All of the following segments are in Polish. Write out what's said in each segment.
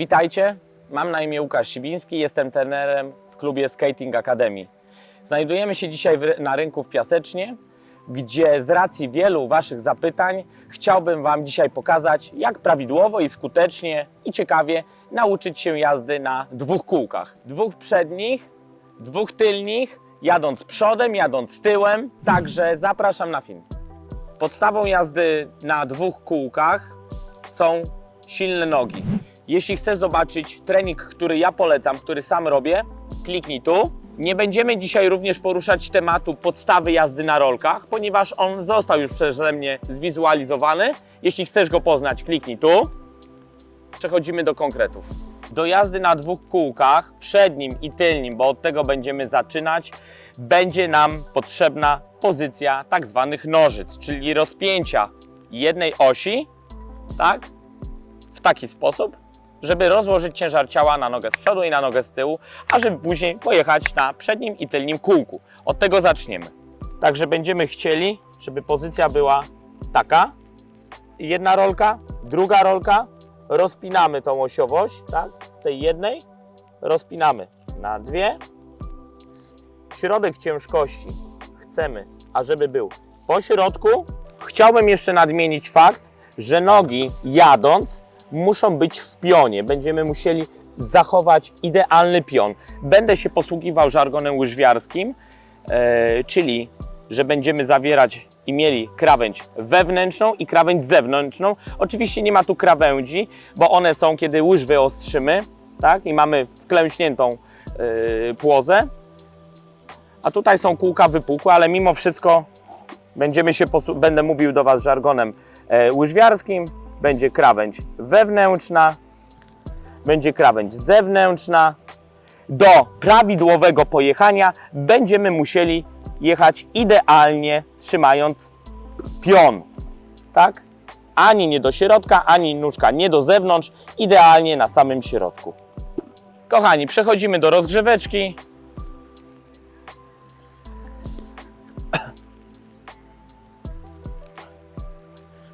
Witajcie, mam na imię Łukasz Sibiński, jestem trenerem w klubie Skating Academy. Znajdujemy się dzisiaj na rynku w Piasecznie, gdzie z racji wielu Waszych zapytań chciałbym Wam dzisiaj pokazać, jak prawidłowo i skutecznie i ciekawie nauczyć się jazdy na dwóch kółkach. Dwóch przednich, dwóch tylnych, jadąc przodem, jadąc tyłem. Także zapraszam na film. Podstawą jazdy na dwóch kółkach są silne nogi. Jeśli chcesz zobaczyć trening, który ja polecam, który sam robię, kliknij tu. Nie będziemy dzisiaj również poruszać tematu podstawy jazdy na rolkach, ponieważ on został już przeze mnie zwizualizowany. Jeśli chcesz go poznać, kliknij tu. Przechodzimy do konkretów. Do jazdy na dwóch kółkach, przednim i tylnym, bo od tego będziemy zaczynać, będzie nam potrzebna pozycja tak zwanych nożyc, czyli rozpięcia jednej osi, tak, w taki sposób, żeby rozłożyć ciężar ciała na nogę z przodu i na nogę z tyłu, a żeby później pojechać na przednim i tylnym kółku. Od tego zaczniemy. Także będziemy chcieli, żeby pozycja była taka. Jedna rolka, druga rolka, rozpinamy tą osiowość, tak, z tej jednej, rozpinamy na dwie. Środek ciężkości chcemy, ażeby był po środku. Chciałbym jeszcze nadmienić fakt, że nogi jadąc muszą być w pionie. Będziemy musieli zachować idealny pion. Będę się posługiwał żargonem łyżwiarskim, e, czyli że będziemy zawierać i mieli krawędź wewnętrzną i krawędź zewnętrzną. Oczywiście nie ma tu krawędzi, bo one są, kiedy łyżwy ostrzymy, tak? I mamy wklęśniętą e, płozę. A tutaj są kółka wypukłe, ale mimo wszystko będziemy się będę mówił do Was żargonem e, łyżwiarskim. Będzie krawędź wewnętrzna, będzie krawędź zewnętrzna. Do prawidłowego pojechania będziemy musieli jechać idealnie, trzymając pion. Tak? Ani nie do środka, ani nóżka nie do zewnątrz, idealnie na samym środku. Kochani, przechodzimy do rozgrzeweczki.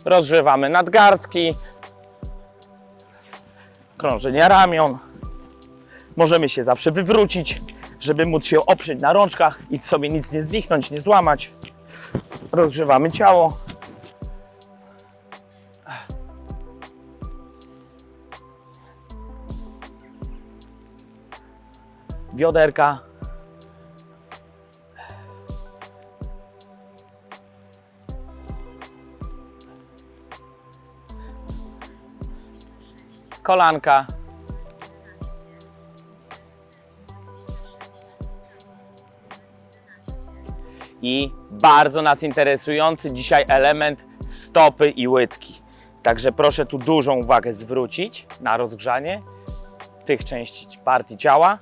Rozgrzewamy nadgarstki, krążenia ramion. Możemy się zawsze wywrócić, żeby móc się oprzeć na rączkach i sobie nic nie zwichnąć, nie złamać. Rozgrzewamy ciało. Bioderka. Kolanka. I bardzo nas interesujący dzisiaj element stopy i łydki. Także proszę tu dużą uwagę zwrócić na rozgrzanie tych części partii ciała.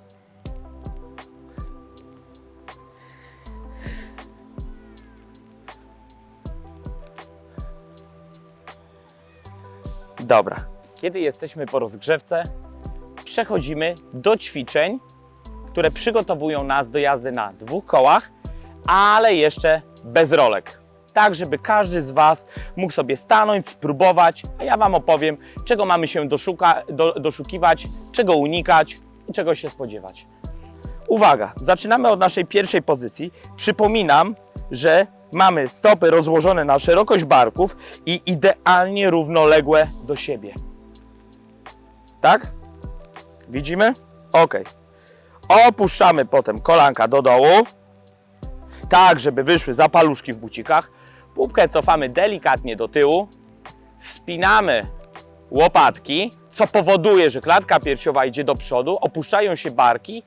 Dobra. Kiedy jesteśmy po rozgrzewce, przechodzimy do ćwiczeń, które przygotowują nas do jazdy na dwóch kołach, ale jeszcze bez rolek. Tak, żeby każdy z Was mógł sobie stanąć, spróbować, a ja Wam opowiem, czego mamy się doszuka, do, doszukiwać, czego unikać i czego się spodziewać. Uwaga, zaczynamy od naszej pierwszej pozycji. Przypominam, że mamy stopy rozłożone na szerokość barków i idealnie równoległe do siebie. Tak? Widzimy? Ok. Opuszczamy potem kolanka do dołu, tak żeby wyszły zapaluszki w bucikach. Pupkę cofamy delikatnie do tyłu, spinamy łopatki, co powoduje, że klatka piersiowa idzie do przodu, opuszczają się barki,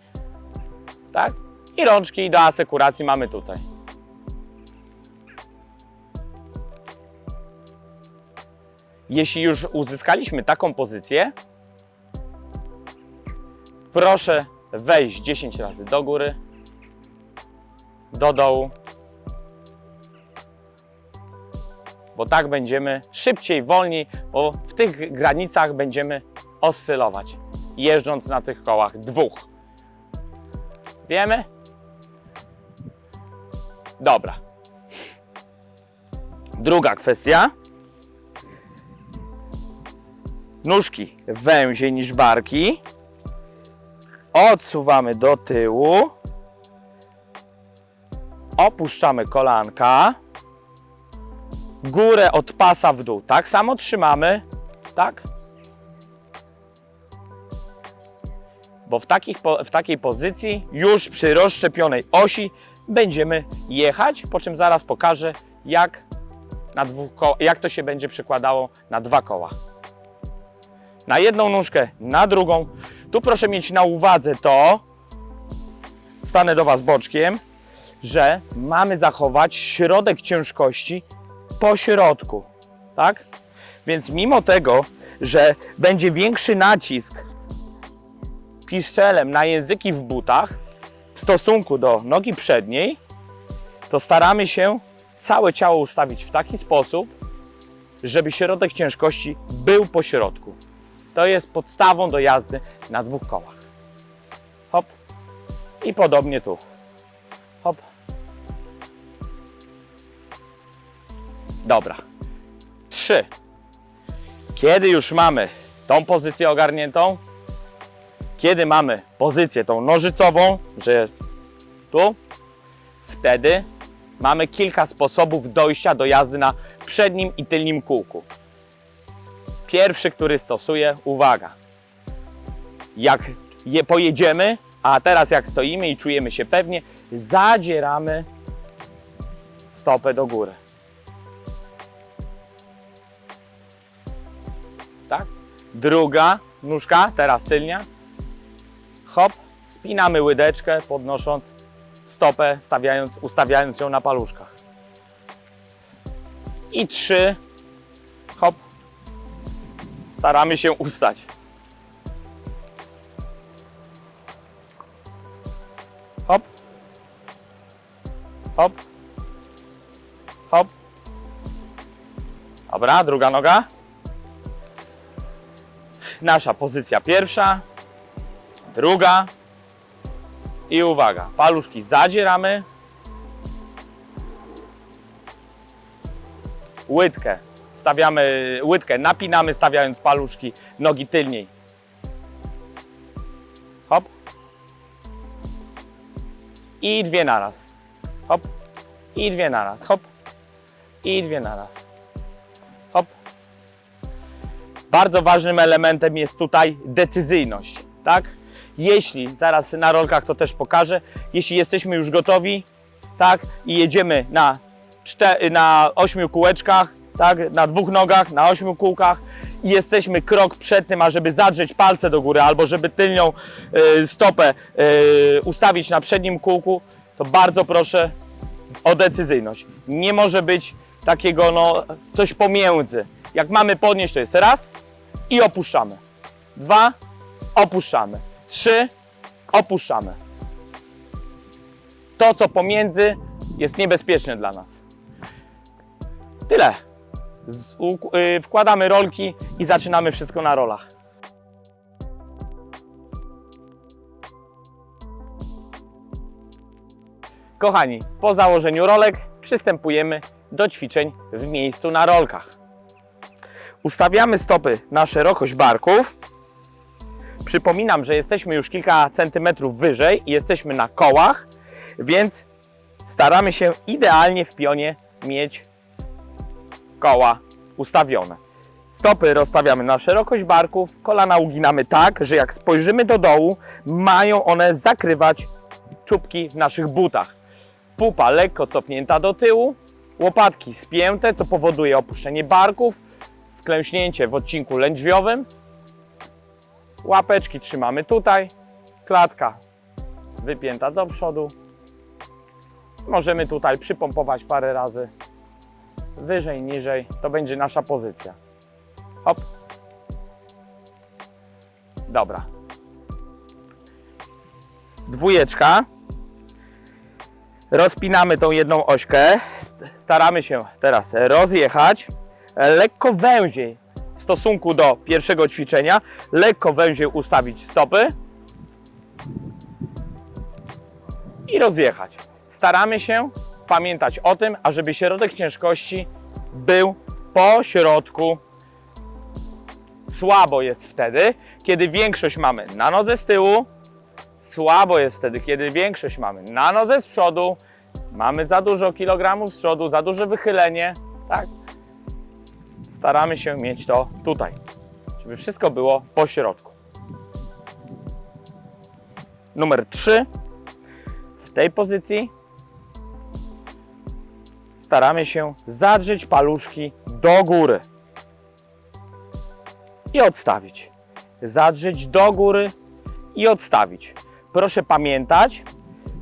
tak? I rączki do asekuracji mamy tutaj. Jeśli już uzyskaliśmy taką pozycję, proszę wejść 10 razy do góry, do dołu, bo tak będziemy szybciej, wolniej, bo w tych granicach będziemy oscylować, jeżdżąc na tych kołach dwóch. Wiemy? Dobra. Druga kwestia. nóżki węziej niż barki. Odsuwamy do tyłu. Opuszczamy kolanka. Górę od pasa w dół. Tak samo trzymamy. Tak? Bo w, takich, w takiej pozycji już przy rozszczepionej osi będziemy jechać, po czym zaraz pokażę, jak, na dwóch jak to się będzie przekładało na dwa koła. Na jedną nóżkę, na drugą. Tu proszę mieć na uwadze to, stanę do Was boczkiem, że mamy zachować środek ciężkości po środku, tak? Więc mimo tego, że będzie większy nacisk piszczelem na języki w butach w stosunku do nogi przedniej, to staramy się całe ciało ustawić w taki sposób, żeby środek ciężkości był po środku. To jest podstawą do jazdy na dwóch kołach. Hop. I podobnie tu. Hop. Dobra. Trzy. Kiedy już mamy tą pozycję ogarniętą, kiedy mamy pozycję tą nożycową, że tu, wtedy mamy kilka sposobów dojścia do jazdy na przednim i tylnym kółku. Pierwszy, który stosuję, uwaga. Jak je pojedziemy, a teraz jak stoimy i czujemy się pewnie, zadzieramy stopę do góry. Tak? Druga nóżka, teraz tylnia. Hop, spinamy łydeczkę, podnosząc stopę, stawiając, ustawiając ją na paluszkach. I trzy. Staramy się ustać. Hop. Hop. Hop. Dobra, druga noga. Nasza pozycja pierwsza. Druga. I uwaga, paluszki zadzieramy. Łydkę. Stawiamy łydkę, napinamy stawiając paluszki nogi tylniej. Hop. I dwie naraz. Hop. I dwie naraz. Hop. I dwie naraz. Hop. Bardzo ważnym elementem jest tutaj decyzyjność, tak? Jeśli, zaraz na rolkach to też pokażę, jeśli jesteśmy już gotowi, tak, i jedziemy na, na ośmiu kółeczkach, tak, na dwóch nogach, na ośmiu kółkach i jesteśmy krok przed tym, ażeby zadrzeć palce do góry albo żeby tylnią y, stopę y, ustawić na przednim kółku, to bardzo proszę o decyzyjność. Nie może być takiego, no, coś pomiędzy. Jak mamy podnieść, to jest raz i opuszczamy. Dwa, opuszczamy. Trzy, opuszczamy. To, co pomiędzy, jest niebezpieczne dla nas. Tyle. Y, wkładamy rolki i zaczynamy wszystko na rolach. Kochani, po założeniu rolek przystępujemy do ćwiczeń w miejscu na rolkach. Ustawiamy stopy na szerokość barków. Przypominam, że jesteśmy już kilka centymetrów wyżej i jesteśmy na kołach, więc staramy się idealnie w pionie mieć koła ustawione. Stopy rozstawiamy na szerokość barków, kolana uginamy tak, że jak spojrzymy do dołu, mają one zakrywać czubki w naszych butach. Pupa lekko cofnięta do tyłu, łopatki spięte, co powoduje opuszczenie barków, wklęśnięcie w odcinku lędźwiowym. Łapeczki trzymamy tutaj, klatka wypięta do przodu. Możemy tutaj przypompować parę razy wyżej, niżej. To będzie nasza pozycja. Hop. Dobra. Dwójeczka. Rozpinamy tą jedną ośkę. St- Staramy się teraz rozjechać. Lekko węziej w stosunku do pierwszego ćwiczenia. Lekko węziej ustawić stopy. I rozjechać. Staramy się pamiętać o tym, ażeby środek ciężkości był po środku Słabo jest wtedy, kiedy większość mamy na nodze z tyłu, słabo jest wtedy, kiedy większość mamy na nodze z przodu, mamy za dużo kilogramów z przodu, za duże wychylenie, tak? Staramy się mieć to tutaj, żeby wszystko było po środku. Numer 3. W tej pozycji staramy się zadrzeć paluszki do góry i odstawić. Zadrzeć do góry i odstawić. Proszę pamiętać,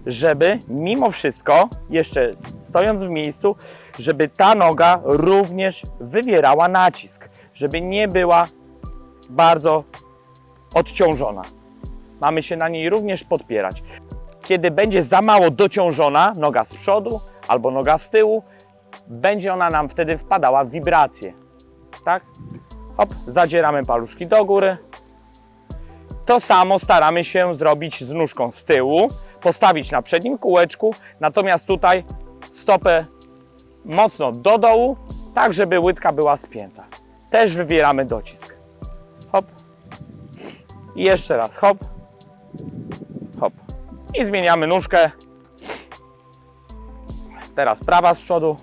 żeby mimo wszystko, jeszcze stojąc w miejscu, żeby ta noga również wywierała nacisk, żeby nie była bardzo odciążona. Mamy się na niej również podpierać. Kiedy będzie za mało dociążona, noga z przodu albo noga z tyłu, będzie ona nam wtedy wpadała w wibrację. Tak? Hop, zadzieramy paluszki do góry. To samo staramy się zrobić z nóżką z tyłu, postawić na przednim kółeczku, natomiast tutaj stopę mocno do dołu, tak żeby łydka była spięta. Też wywieramy docisk. Hop. I jeszcze raz hop. Hop. I zmieniamy nóżkę. Teraz prawa z przodu.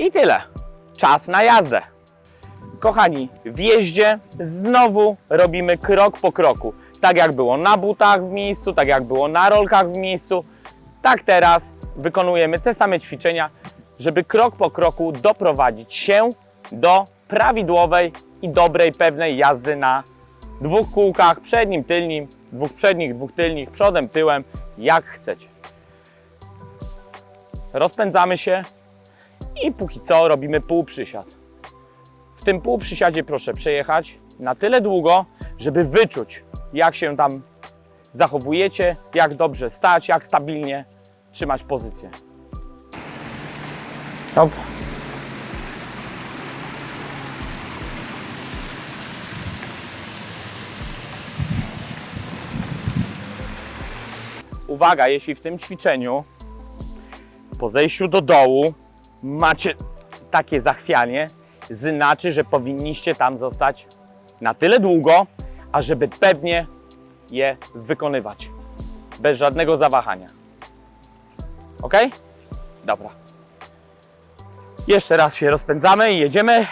I tyle. Czas na jazdę. Kochani, w jeździe znowu robimy krok po kroku. Tak jak było na butach w miejscu, tak jak było na rolkach w miejscu, tak teraz wykonujemy te same ćwiczenia, żeby krok po kroku doprowadzić się do prawidłowej i dobrej, pewnej jazdy na dwóch kółkach, przednim, tylnim, dwóch przednich, dwóch tylnych, przodem, tyłem, jak chcecie. Rozpędzamy się i póki co robimy półprzysiad. W tym półprzysiadzie proszę przejechać na tyle długo, żeby wyczuć, jak się tam zachowujecie, jak dobrze stać, jak stabilnie trzymać pozycję. Uwaga, jeśli w tym ćwiczeniu po zejściu do dołu macie takie zachwianie, znaczy, że powinniście tam zostać na tyle długo, ażeby pewnie je wykonywać. Bez żadnego zawahania. Ok? Dobra. Jeszcze raz się rozpędzamy i jedziemy.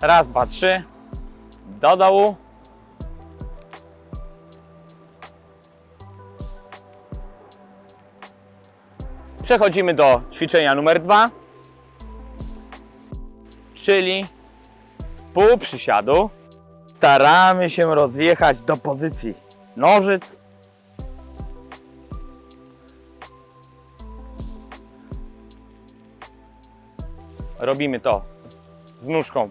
Raz, dwa, trzy. Do dołu. Przechodzimy do ćwiczenia numer dwa, czyli z półprzysiadu staramy się rozjechać do pozycji nożyc. Robimy to z nóżką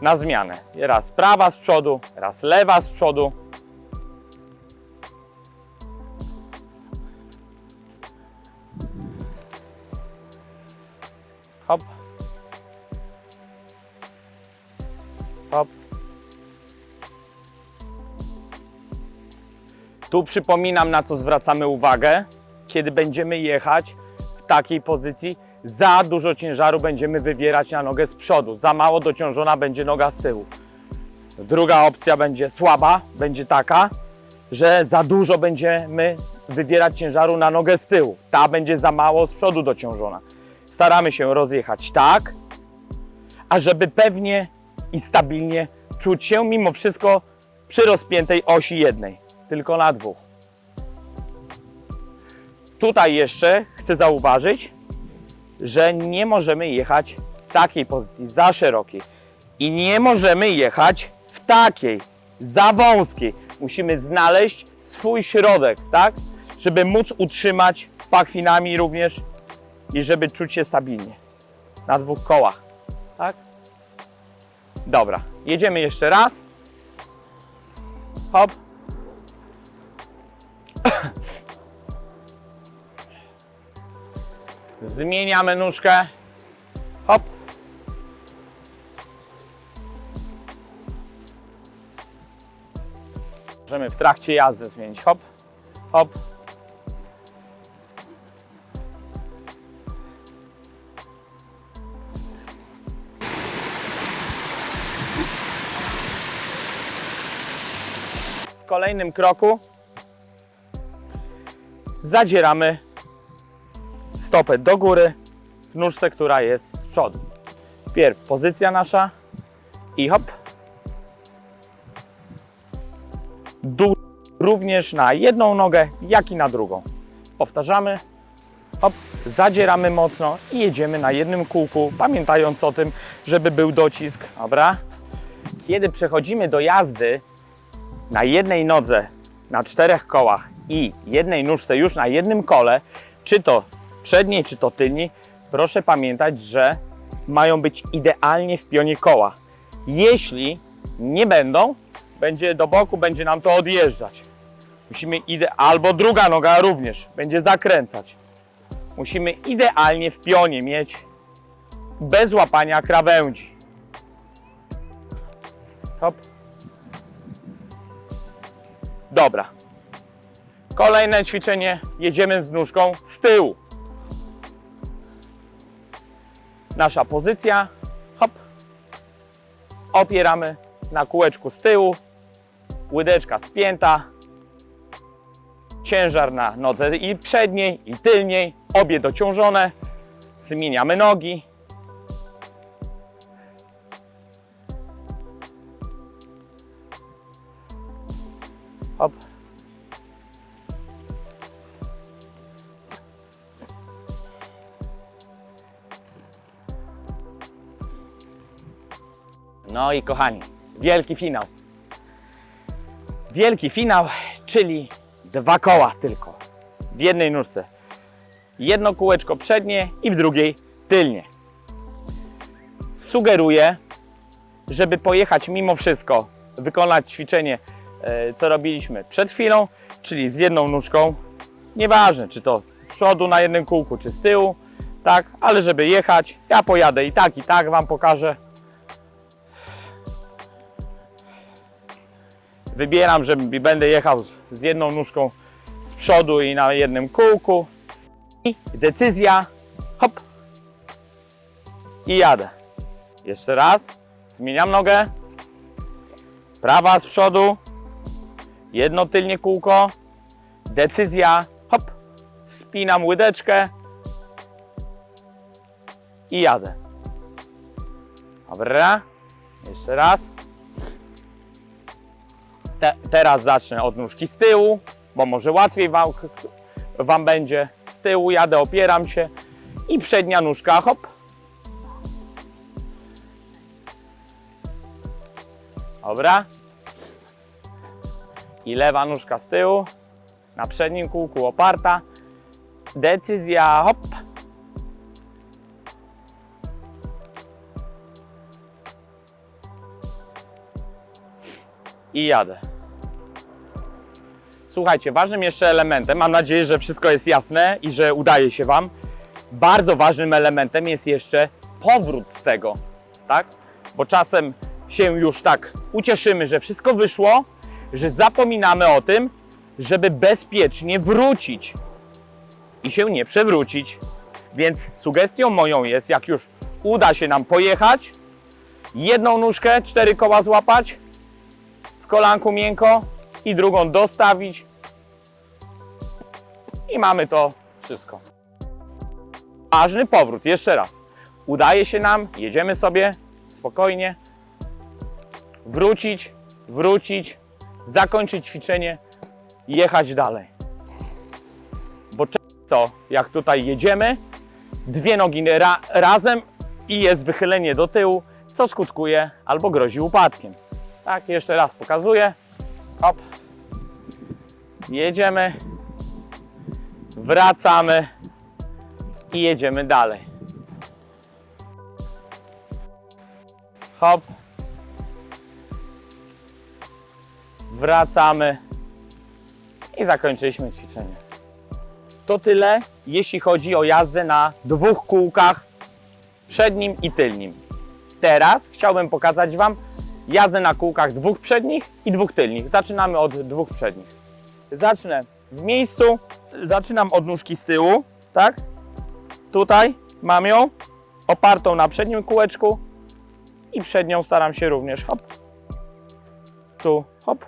na zmianę. Raz prawa z przodu, raz lewa z przodu. Tu przypominam, na co zwracamy uwagę, kiedy będziemy jechać w takiej pozycji. Za dużo ciężaru będziemy wywierać na nogę z przodu, za mało dociążona będzie noga z tyłu. Druga opcja będzie słaba, będzie taka, że za dużo będziemy wywierać ciężaru na nogę z tyłu. Ta będzie za mało z przodu dociążona staramy się rozjechać tak, ażeby pewnie i stabilnie czuć się mimo wszystko przy rozpiętej osi jednej, tylko na dwóch. Tutaj jeszcze chcę zauważyć, że nie możemy jechać w takiej pozycji za szerokiej i nie możemy jechać w takiej za wąskiej. Musimy znaleźć swój środek, tak? Żeby móc utrzymać pachwinami również i żeby czuć się stabilnie. Na dwóch kołach. Tak? Dobra. Jedziemy jeszcze raz. Hop. Zmieniamy nóżkę. Hop. Możemy w trakcie jazdy zmienić. Hop, hop. W kolejnym kroku zadzieramy stopę do góry w nóżce, która jest z przodu. Pierw pozycja nasza i hop. Dół również na jedną nogę, jak i na drugą. Powtarzamy. Hop, zadzieramy mocno i jedziemy na jednym kółku, pamiętając o tym, żeby był docisk. Dobra. Kiedy przechodzimy do jazdy na jednej nodze, na czterech kołach i jednej nóżce już na jednym kole, czy to przedniej, czy to tylniej, proszę pamiętać, że mają być idealnie w pionie koła. Jeśli nie będą, będzie do boku, będzie nam to odjeżdżać. Musimy ide albo druga noga również będzie zakręcać. Musimy idealnie w pionie mieć bez łapania krawędzi. Hop. Dobra. Kolejne ćwiczenie. Jedziemy z nóżką z tyłu. Nasza pozycja. Hop. Opieramy na kółeczku z tyłu. Łydeczka spięta. Ciężar na nodze i przedniej, i tylniej. Obie dociążone. Zmieniamy nogi. Hop. No i kochani, wielki finał. Wielki finał, czyli dwa koła tylko w jednej nóżce. Jedno kółeczko przednie i w drugiej tylnie. Sugeruję, żeby pojechać mimo wszystko, wykonać ćwiczenie, e, co robiliśmy przed chwilą, czyli z jedną nóżką. Nieważne, czy to z przodu na jednym kółku, czy z tyłu, tak, ale żeby jechać, ja pojadę i tak, i tak Wam pokażę. Wybieram, że będę jechał z, jedną nóżką z przodu i na jednym kółku. I decyzja, hop, i jadę. Jeszcze raz, zmieniam nogę, prawa z przodu, jedno tylnie kółko, decyzja, hop, spinam łydeczkę i jadę. Dobra, jeszcze raz. Te, teraz zacznę od nóżki z tyłu, bo może łatwiej wam, wam będzie. Z tyłu jadę, opieram się i przednia nóżka, hop. Dobra. I lewa nóżka z tyłu, na przednim kółku oparta. Decyzja, hop. I jadę. Słuchajcie, ważnym jeszcze elementem, mam nadzieję, że wszystko jest jasne i że udaje się Wam. Bardzo ważnym elementem jest jeszcze powrót z tego, tak? Bo czasem się już tak ucieszymy, że wszystko wyszło, że zapominamy o tym, żeby bezpiecznie wrócić i się nie przewrócić. Więc sugestią moją jest, jak już uda się nam pojechać, jedną nóżkę, cztery koła złapać, w kolanku miękko i drugą dostawić. I mamy to wszystko. Ważny powrót, jeszcze raz. Udaje się nam, jedziemy sobie spokojnie, wrócić, wrócić, zakończyć ćwiczenie jechać dalej. Bo często, jak tutaj jedziemy, dwie nogi ra razem i jest wychylenie do tyłu, co skutkuje albo grozi upadkiem. Tak, jeszcze raz pokazuję. Hop. Jedziemy. Wracamy i jedziemy dalej. Hop. Wracamy i zakończyliśmy ćwiczenie. To tyle, jeśli chodzi o jazdę na dwóch kółkach przednim i tylnim. Teraz chciałbym pokazać Wam, jazdę na kółkach dwóch przednich i dwóch tylnych. Zaczynamy od dwóch przednich. Zacznę w miejscu, zaczynam od nóżki z tyłu, tak? Tutaj mam ją opartą na przednim kółeczku i przednią staram się również hop. Tu hop.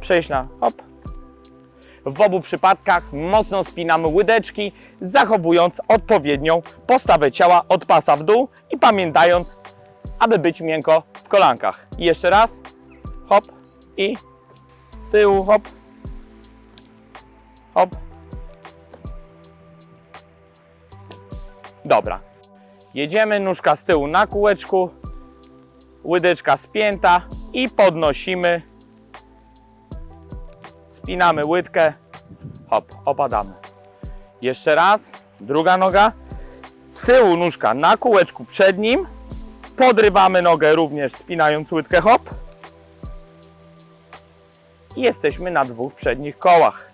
Przejść na hop. W obu przypadkach mocno spinamy łydeczki, zachowując odpowiednią postawę ciała od pasa w dół i pamiętając, aby być miękko w kolankach. I jeszcze raz, hop i z tyłu, hop, hop. Dobra. Jedziemy, nóżka z tyłu na kółeczku, łydeczka spięta i podnosimy Spinamy łydkę, hop, opadamy. Jeszcze raz, druga noga, z tyłu nóżka na kółeczku przednim, podrywamy nogę również spinając łydkę, hop. I jesteśmy na dwóch przednich kołach.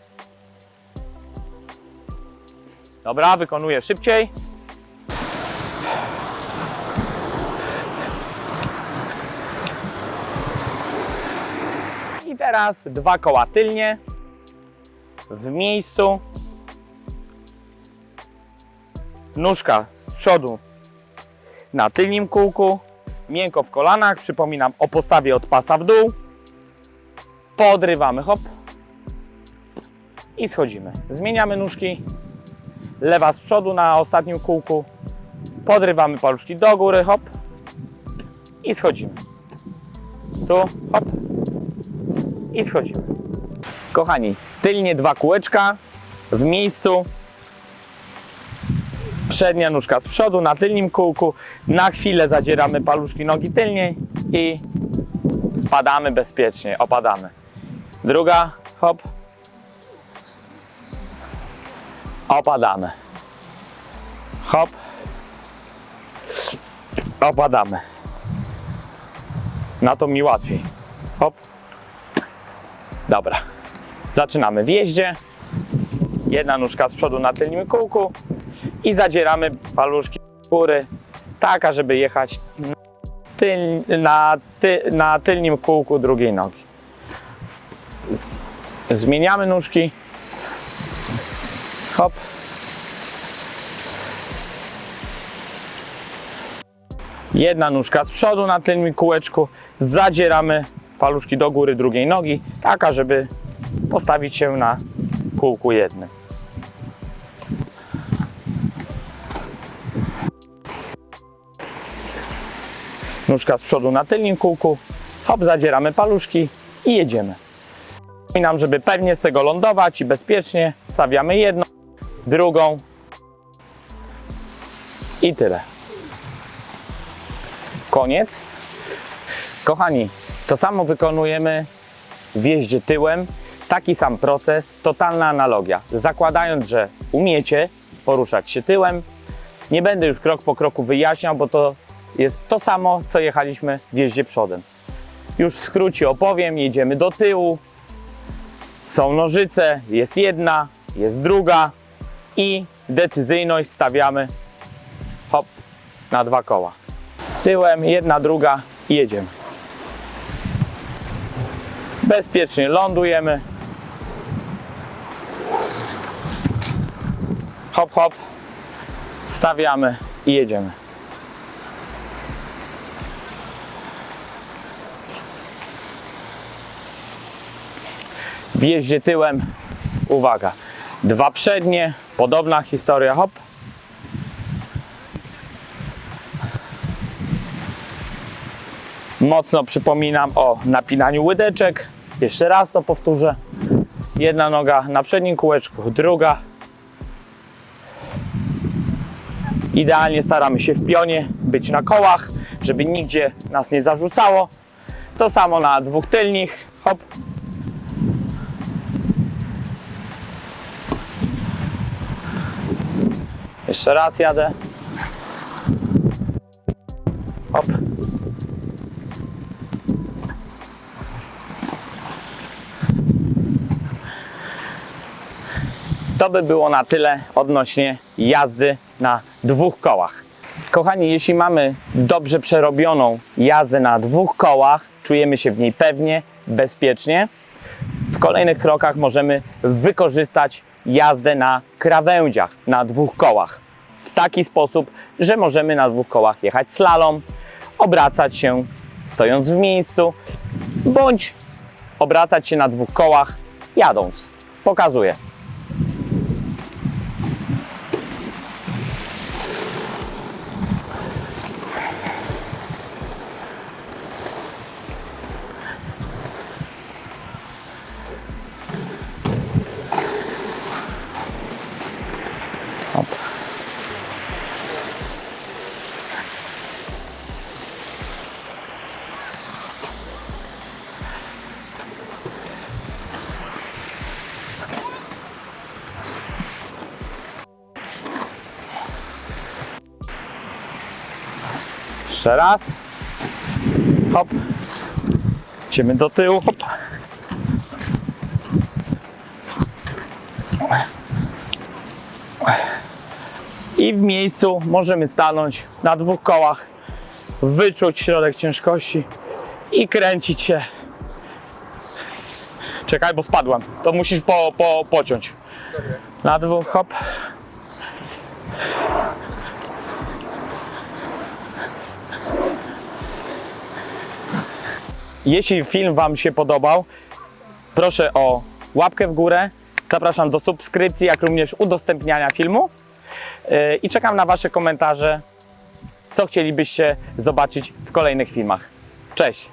Dobra, wykonuję szybciej. I teraz dwa koła tylnie w miejscu. Nóżka z przodu na tylnym kółku, miękko w kolanach. Przypominam o postawie od pasa w dół. Podrywamy, hop. I schodzimy. Zmieniamy nóżki. Lewa z przodu na ostatnim kółku. Podrywamy paluszki do góry, hop. I schodzimy. Tu, hop i schodzimy. Kochani, tylnie dwa kółeczka w miejscu. Przednia nóżka z przodu na tylnym kółku. Na chwilę zadzieramy paluszki nogi tylniej i spadamy bezpiecznie, opadamy. Druga, hop. Opadamy. Hop. Opadamy. Na to mi łatwiej. Hop. Dobra. Zaczynamy w jeździe. Jedna nóżka z przodu na tylnym kółku i zadzieramy paluszki góry, tak ażeby jechać tyl, na, ty, na tylnym kółku drugiej nogi. Zmieniamy nóżki. Hop. Jedna nóżka z przodu na tylnym kółeczku. Zadzieramy paluszki do góry drugiej nogi, taka, żeby postawić się na kółku jednym. Nóżka z przodu na tylnym kółku, hop, zadzieramy paluszki i jedziemy. Przypominam, żeby pewnie z tego lądować i bezpiecznie stawiamy jedną, drugą i tyle. Koniec. Kochani, to samo wykonujemy w jeździe tyłem. Taki sam proces, totalna analogia. Zakładając, że umiecie poruszać się tyłem, nie będę już krok po kroku wyjaśniał, bo to jest to samo, co jechaliśmy w jeździe przodem. Już w skrócie opowiem, jedziemy do tyłu, są nożyce, jest jedna, jest druga i decyzyjność stawiamy hop na dwa koła. Tyłem, jedna, druga jedziemy. Bezpiecznie lądujemy. Hop, hop. Stawiamy i jedziemy. W jeździe tyłem, uwaga, dwa przednie, podobna historia, hop. Mocno przypominam o napinaniu łydeczek. Jeszcze raz to powtórzę. Jedna noga na przednim kółeczku, druga. Idealnie staramy się w pionie być na kołach, żeby nigdzie nas nie zarzucało. To samo na dwóch tylnych. Hop. Jeszcze raz jadę. Hop. To by było na tyle odnośnie jazdy na dwóch kołach. Kochani, jeśli mamy dobrze przerobioną jazdę na dwóch kołach, czujemy się w niej pewnie, bezpiecznie. W kolejnych krokach możemy wykorzystać jazdę na krawędziach na dwóch kołach. W taki sposób, że możemy na dwóch kołach jechać slalom, obracać się stojąc w miejscu, bądź obracać się na dwóch kołach jadąc. Pokazuję. Raz. Hop. Idziemy do tyłu. Hop. I w miejscu możemy stanąć na dwóch kołach, wyczuć środek ciężkości i kręcić się. Czekaj, bo spadłem. To musisz po, po, pociąć. Na dwóch, hop. Jeśli film Wam się podobał, proszę o łapkę w górę. Zapraszam do subskrypcji, jak również udostępniania filmu. Yy, I czekam na Wasze komentarze, co chcielibyście zobaczyć w kolejnych filmach. Cześć!